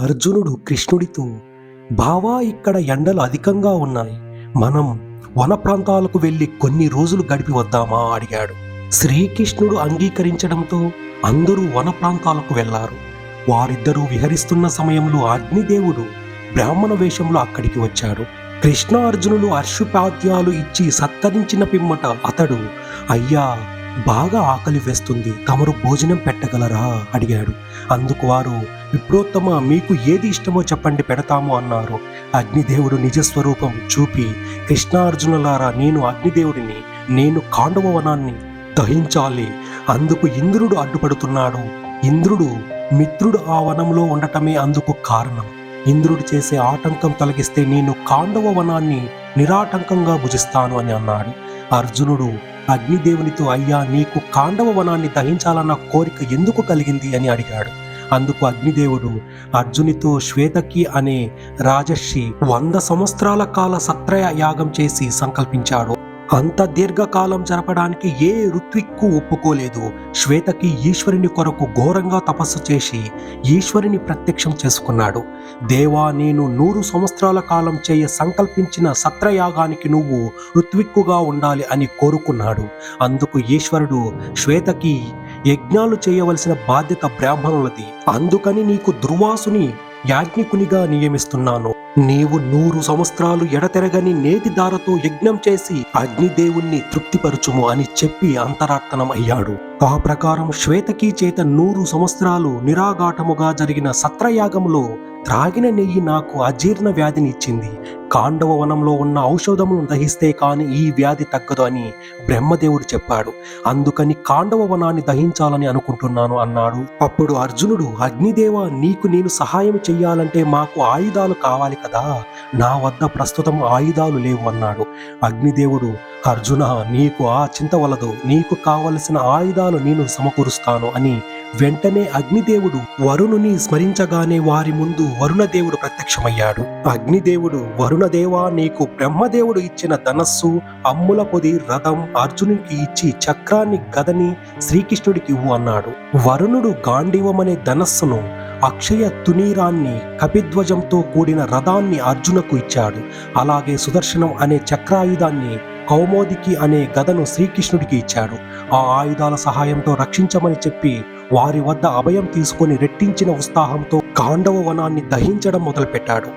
అర్జునుడు కృష్ణుడితో బావా ఇక్కడ ఎండలు అధికంగా ఉన్నాయి. మనం వన ప్రాంతాలకు వెళ్ళి కొన్ని రోజులు గడిపి వద్దామా? అడిగాడు. శ్రీకృష్ణుడు అంగీకరించడంతో అందరూ వన ప్రాంతాలకు వెళ్ళారు. వారిద్దరూ విహరిస్తున్న సమయంలో అగ్నిదేవుడు బ్రాహ్మణ వేషంలో అక్కడికి వచ్చాడు. కృష్ణ అర్జునులు అర్షుపాద్యాలు ఇచ్చి సత్కరించిన పిమ్మట అతడు అయ్యా బాగా ఆకలి వేస్తుంది. తమరు భోజనం పెట్టగలరా? అడిగాడు. అందుకు వారు విప్రోత్తమ మీకు ఏది ఇష్టమో చెప్పండి పెడతాము అన్నారు. అగ్నిదేవుడు నిజస్వరూపం చూపి కృష్ణార్జునులారా నేను అగ్నిదేవుడిని నేను కాండవ వనాన్ని దహించాలి. అందుకు ఇంద్రుడు అడ్డుపడుతున్నాడు. ఇంద్రుడు మిత్రుడు ఆ వనంలో ఉండటమే అందుకు కారణం. ఇంద్రుడు చేసే ఆటంకం తొలగిస్తే నేను కాండవ వనాన్ని నిరాటంకంగా భుజిస్తాను అని అన్నాడు. అర్జునుడు అగ్నిదేవునితో అయ్యా నీకు కాండవ వనాన్ని దహించాలన్న కోరిక ఎందుకు కలిగింది? అని అడిగాడు. అందుకు అగ్నిదేవుడు అర్జునితో శ్వేతకి అనే రాజర్షి వంద సంవత్సరాల కాల సత్రయ యాగం చేసి సంకల్పించాడు. అంత దీర్ఘకాలం జరపడానికి ఏ ఋత్విక్కు ఒప్పుకోలేదు. శ్వేతకి ఈశ్వరుని కొరకు ఘోరంగా తపస్సు చేసి ఈశ్వరుని ప్రత్యక్షం చేసుకున్నాడు. దేవా నేను నూరు సంవత్సరాల కాలం చేయ సంకల్పించిన సత్రయాగానికి నువ్వు ఋత్విక్కుగా ఉండాలి అని కోరుకున్నాడు. అందుకు ఈశ్వరుడు శ్వేతకి యజ్ఞాలు చేయవలసిన బాధ్యత బ్రాహ్మణులది. అందుకని నీకు దుర్వాసుని యాజ్ఞికునిగా నియమిస్తున్నాను. నీవు నూరు సంవత్సరాలు ఎడతెరగని నేతి దారతో యజ్ఞం చేసి అగ్నిదేవుణ్ణి తృప్తిపరచుము అని చెప్పి అంతరార్థనం అయ్యాడు ఆ ప్రకారం శ్వేతకి చేత నూరు సంవత్సరాలు నిరాఘాటముగా జరిగిన సత్రయాగంలో త్రాగిన నెయ్యి నాకు అజీర్ణ వ్యాధిని ఇచ్చింది కాండవ వనంలో ఉన్న ఔషధమును దహిస్తే కానీ ఈ వ్యాధి తగ్గదు అని బ్రహ్మదేవుడు చెప్పాడు. అందుకని కాండవ వనాన్ని దహించాలని అనుకుంటున్నాను అన్నాడు. అప్పుడు అర్జునుడు అగ్నిదేవ నీకు నేను సహాయం చెయ్యాలంటే మాకు ఆయుధాలు కావాలి కదా. నా వద్ద ప్రస్తుతం ఆయుధాలు లేవు అన్నాడు. అగ్నిదేవుడు అర్జున నీకు ఆ చింత వలదు. నీకు కావలసిన ఆయుధాలు నేను సమకూరుస్తాను అని వెంటనే అగ్నిదేవుడు వరుణుని స్మరించగానే వారి ముందు వరుణదేవుడు ప్రత్యక్షమయ్యాడు. అగ్నిదేవుడు వరుణదేవా నీకు బ్రహ్మదేవుడు ఇచ్చిన ధనస్సు అమ్ముల పొది రథం అర్జునునికి ఇచ్చి చక్రాన్ని గదని శ్రీకృష్ణుడికి ఇవ్వు అన్నాడు. వరుణుడు గాంధీవమనే ధనస్సును అక్షయ తునీరాన్ని కపిధ్వజంతో కూడిన రథాన్ని అర్జునకు ఇచ్చాడు. అలాగే సుదర్శనం అనే చక్రాయుధాన్ని కౌమోదికి అనే గదను శ్రీకృష్ణుడికి ఇచ్చాడు. ఆ ఆయుధాల సహాయంతో రక్షించమని చెప్పి వారి వద్ద అభయం తీసుకొని రెట్టించిన ఉత్సాహంతో కాండవ వనాన్ని దహించడం మొదలుపెట్టాడు.